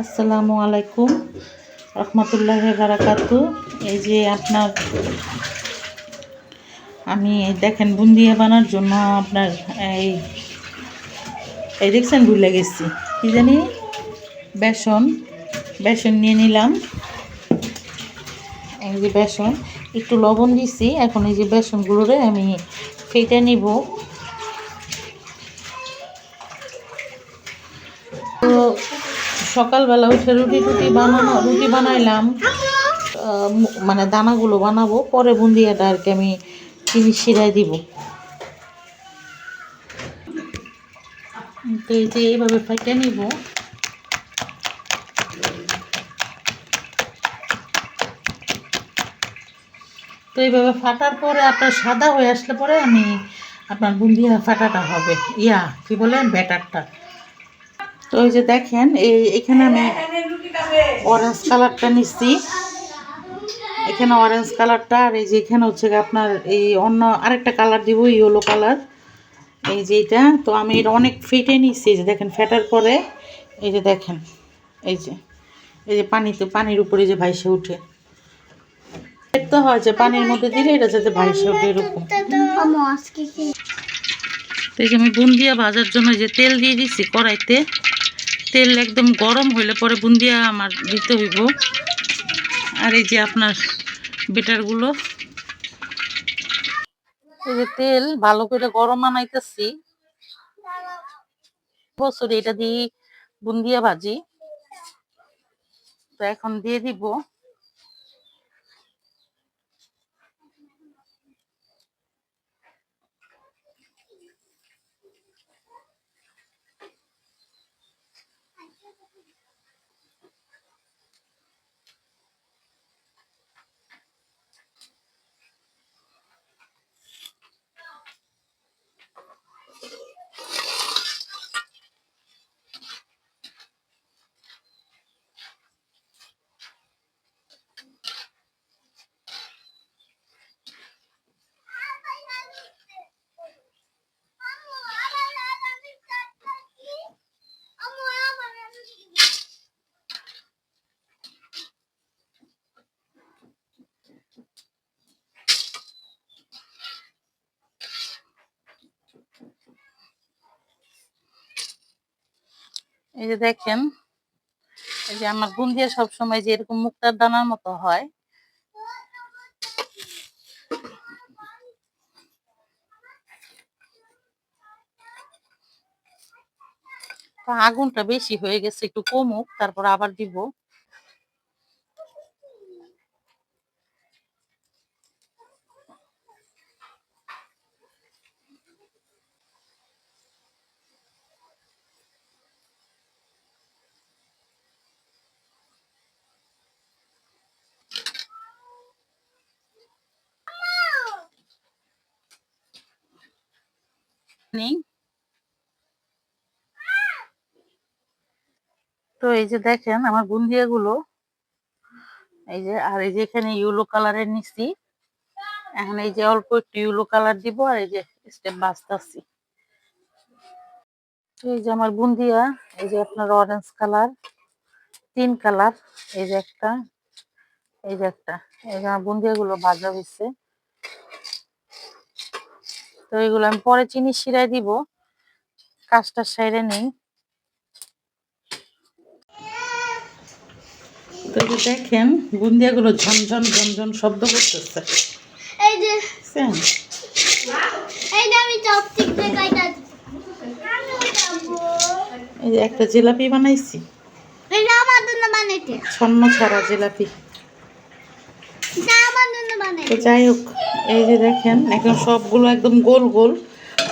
আসসালামু আলাইকুম। রহমতুল্লাহ বারাকাতু। এই যে আপনার, আমি দেখেন বুন্দিয়া বানার জন্য আপনার এই এই দেখছেন ভুলে গেছি কি জানি? বেসন বেসন নিয়ে নিলাম। এই যে বেসন, একটু লবণ দিছি। এখন এই যে বেসনগুলোরে আমি ফেটে নিব তো সকালবেলা উঠে রুটি টুটি বানানো রুটি বানাইলাম। মানে দানাগুলো বানাবো। পরে বুন্দিয়াটা আর কি আমি চিনি শিরাই দিব। তো এই যে এইভাবে ফেটে নিব। তো এইভাবে ফাটার পরে আপনার সাদা হয়ে আসলে পরে আমি আপনার বুন্দিয়া ফাটাটা হবে। ইয়া, কি বলে ব্যাটারটা। তো এই যে দেখেন এই এখানে আমি অরেঞ্জ কালারটা নিচ্ছি। এখানে অরেঞ্জ কালারটা আর এই যে এখানে হচ্ছে আপনার এই অন্য আরেকটা কালার দিব ইয়েলো কালার এই যে এটা তো আমি এটা অনেক ফেটে নিচ্ছি এই যে দেখেন ফেটার পরে এই যে দেখেন এই যে এই যে পানিতে পানির উপরে যে ভাইসে উঠে। দেখতে হয় যে পানির মধ্যে দিলে এটা যাতে ভাইসে ওঠে এরকম। তো এই যে আমি বুন্দিয়া ভাজার জন্য যে তেল দিয়ে দিচ্ছি কড়াইতে তেল একদম গরম হইলে পরে বুন্দিয়া আমার দিতে হইব। আর এই যে আপনার বেটারগুলো। এই যে তেল ভালো করে গরম আনাইতেছি বছর এটা দিয়ে বুন্দিয়া ভাজি। তো এখন দিয়ে দিব। এই যে দেখেন, এই যে আমার গুন্দিয়া সবসময় যে এরকম মুক্তার দানার মতো হয়। আগুনটা বেশি হয়ে গেছে, একটু কমুক, তারপর আবার দিব। নেই। তো এই যে দেখেন আমার বুন্দিয়া গুলো এই যে, আর এই যে এখানে ইউলো কালারের নিচ্ছি এখন এই যে অল্প একটু ইউলো কালার দিব আর এই যে স্টেপ বাঁচতেছি। এই যে আমার বুন্দিয়া এই যে আপনার অরেঞ্জ কালার, তিন কালার, এই যে একটা, এই যে একটা, এই যে আমার বুন্দিয়া গুলো ভাজা হয়েছে তো এগুলো আমি পরে চিনি শিরায় দিব। কাজটা সাইরে নেই। তো দেখেন বুন্দিয়া গুলো ঝনঝন ঝনঝন শব্দ করতেছে। এই যে? এই একটা জিলাপি বানাইছি। ছন্ন ছাড়া জিলাপি। তো যাই হোক। এই যে দেখেন, এখন সবগুলো একদম গোল গোল।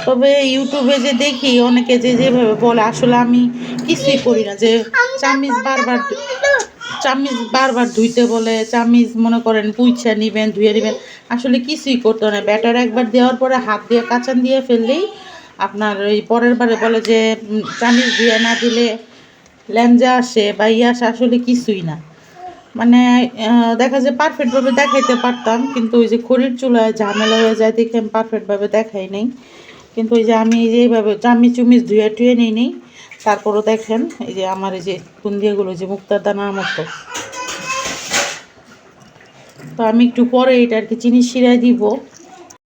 তবে ইউটিউবে যে দেখি, অনেকে যে যেভাবে বলে, আসলে আমি কিছুই করি না যে চামিজ বারবার চামিজ বারবার ধুইতে বলে, চামিজ মনে করেন পুইছা নিবেন, ধুয়ে নিবেন, আসলে কিছুই করতে না। ব্যাটার একবার দেওয়ার পরে হাত দিয়ে কাঁচান দিয়ে ফেললেই আপনার ওই পরের বারে বলে যে চামিজ দিয়ে না দিলে ল্যাঞ্জা আসে বা ইয়ে আসে, আসলে কিছুই না। মানে দেখা যায় পারফেক্টভাবে দেখাইতে পারতাম, কিন্তু ওই যে খড়ির চুলায় ঝামেলা হয়ে যায় দেখে আমি পারফেক্টভাবে দেখাই নাই। কিন্তু ওই যে আমি এই যে এইভাবে চামি চুমিচ ধুয়ে টুয়ে নিই নি, তারপরও দেখেন, এই যে আমার এই যে বুন্দিয়াগুলো যে মুক্তার দানার মতো। তো আমি একটু পরে এটা আর কি চিনি শিরায় দিব।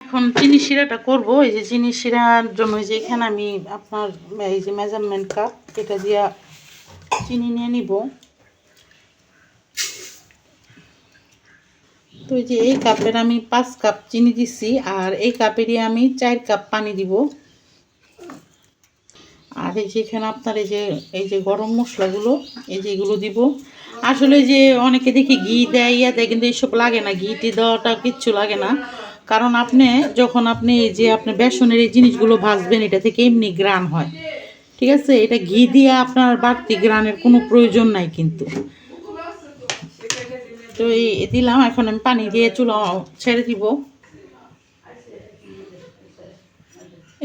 এখন চিনি শিরাটা করব, এই যে চিনি শিরার জন্য যে এখানে আমি আপনার এই যে মেজারমেন্ট কাপ এটা দিয়ে চিনি নিয়ে নিব। তো এই যে এই কাপের আমি পাঁচ কাপ চিনি দিছি আর এই কাপেরই আমি চার কাপ পানি দিব। আর এই যে এখানে আপনার এই যে এই যে গরম মশলাগুলো, এই যে এগুলো দিব। আসলে যে অনেকে দেখি ঘি দেয়, ইয়া দেয়, কিন্তু এইসব লাগে না। ঘি টি দেওয়াটা কিচ্ছু লাগে না। কারণ আপনি, যখন আপনি এই যে আপনি বেসনের এই জিনিসগুলো ভাজবেন, এটা থেকে এমনি গ্রান হয়। ঠিক আছে? এটা ঘি দিয়ে আপনার বাড়তি গ্রানের কোনো প্রয়োজন নাই কিন্তু। তো এই দিলাম, এখন আমি পানি দিয়ে চুলা ছেড়ে দিব।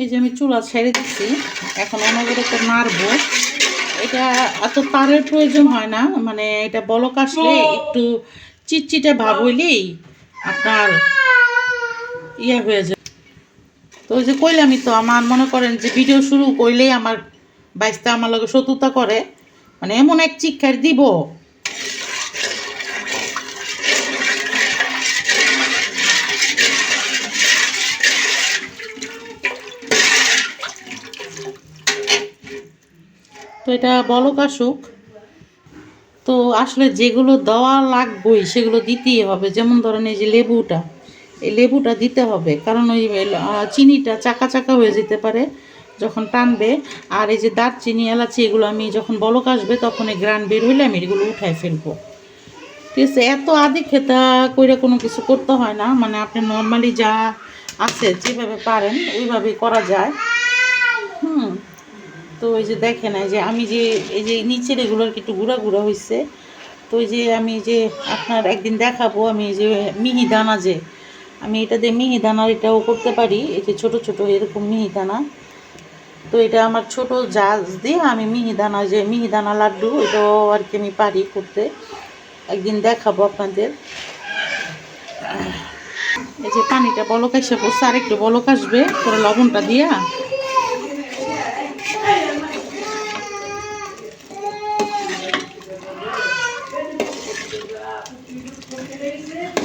এই যে আমি চুলা ছেড়ে দিচ্ছি এখন অনবরত নাড়বো। এটা এত তারের প্রয়োজন হয় না মানে এটা বলক আসলে একটু চিটচিটে ভাব হইলেই আপনার ইয়ে হয়ে যায়। তো ওই যে কইলামই তো, আমার মনে করেন যে ভিডিও শুরু করলেই আমার বাইসটা আমার লগে শত্রুতা করে মানে এমন এক চিক্ষার দিব। তো এটা বলক আসুক তো আসলে যেগুলো দেওয়া লাগবেই, সেগুলো দিতেই হবে। যেমন ধরেন এই যে লেবুটা, এই লেবুটা দিতে হবে। কারণ ওই চিনিটা চাকা চাকা হয়ে যেতে পারে যখন টানবে। আর এই যে দারচিনি, এলাচি, এগুলো আমি যখন বলক আসবে, তখন এই গ্রান বের হইলে আমি এগুলো উঠায় ফেলব। ঠিক আছে, এত আদি খেতা কইরা কোনো কিছু করতে হয় না। মানে আপনি নর্মালি যা আছে যেভাবে পারেন, ওইভাবেই করা যায়। হুম তো ওই যে দেখেন যে আমি যে, এই যে নিচের এগুলো আর কি একটু গুঁড়া গুঁড়া হয়েছে তো ওই যে আমি যে আপনার একদিন দেখাবো, আমি যে মিহি দানা যে, আমি এটা দিয়ে মিহি দানার এটাও করতে পারি, এই যে ছোটো ছোটো এরকম মিহি দানা। তো এটা আমার ছোট জাজ দিয়ে আমি মিহি দানা, যে মিহি দানা লাড্ডু, এটাও আর কি আমি পারি করতে। একদিন দেখাবো আপনাদের। এই যে পানিটা বলক এসে পড়ছে আর একটু বলক আসবে পরে লবণটা দিয়া।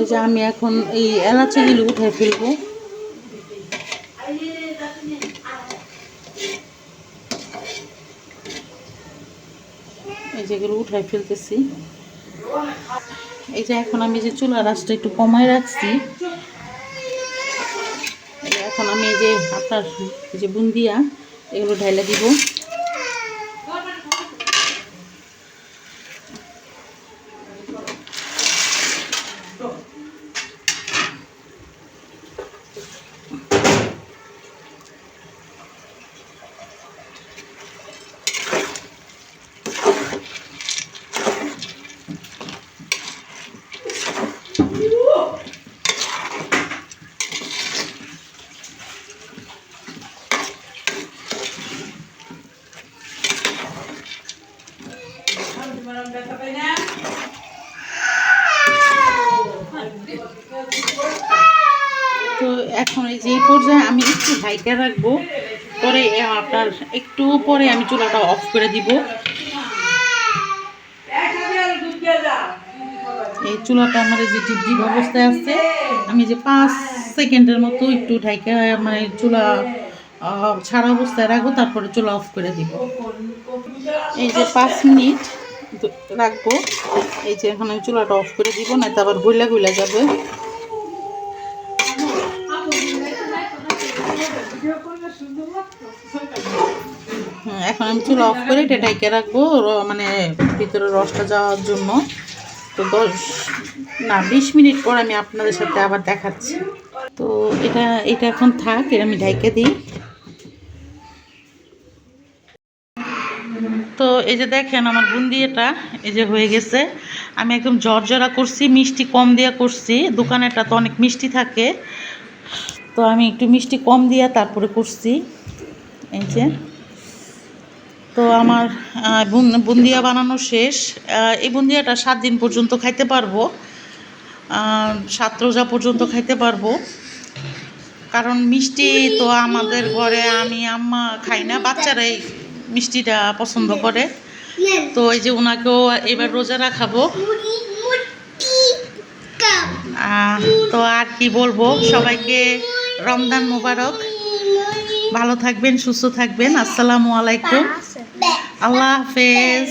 এই যে আমি এখন এই এলাচিগুলো উঠে ফেলব। এই যেগুলো উঠাই ফেলতেছি। এই যে এখন আমি যে চুলা রাসটা একটু কমায় রাখছি এখন আমি এই যে আপনার যে বুন্দিয়া, এগুলো ঢাইলা দিব। তো এখন এই যে পর্যায়ে আমি একটু হাইটা রাখব, পরে আপনার একটু পরে আমি চুলাটা অফ করে দিব। এই চুলাটা আমার যে ডিপ অবস্থায় আছে আমি যে পাঁচ সেকেন্ডের মতো একটু ঢাইকা মানে চুলা ছাড়া অবস্থায় রাখব তারপরে চুলা অফ করে দিব। এই যে পাঁচ মিনিট রাখব এই যে এখন আমি চুলাটা অফ করে দিব না আবারগুলা গুলা যাবে। হ্যাঁ, এখন আমি চুলা অফ করে এটা ঢেকে রাখব মানে ভিতরে রসটা যাওয়ার জন্য। তো দশ, না, বিশ মিনিট পর আমি আপনাদের সাথে আবার দেখাচ্ছি। তো এটা এটা এখন থাক এটা আমি ঢাইকে দিই। তো এই যে দেখেন আমার বুন্দিয়াটা এই যে হয়ে গেছে। আমি একদম জর্জরা করছি, মিষ্টি কম দিয়ে করছি। দোকানেরটা তো অনেক মিষ্টি থাকে। তো আমি একটু মিষ্টি কম দিয়ে তারপরে করছি। এই যে। তো আমার বুন- বুন্দিয়া বানানো শেষ। এই বুন্দিয়াটা সাত দিন পর্যন্ত খাইতে পারব। সাত রোজা পর্যন্ত খাইতে পারব। কারণ মিষ্টি তো আমাদের ঘরে আমি আম্মা খাই না, বাচ্চারাই মিষ্টিটা পছন্দ করে। তো এই যে ওনাকেও এবার রোজা রাখাবো। তো আর কি বলব, সবাইকে রমজান মোবারক। ভালো থাকবেন, সুস্থ থাকবেন। আসসালামু আলাইকুম। আল্লাহ হাফেজ.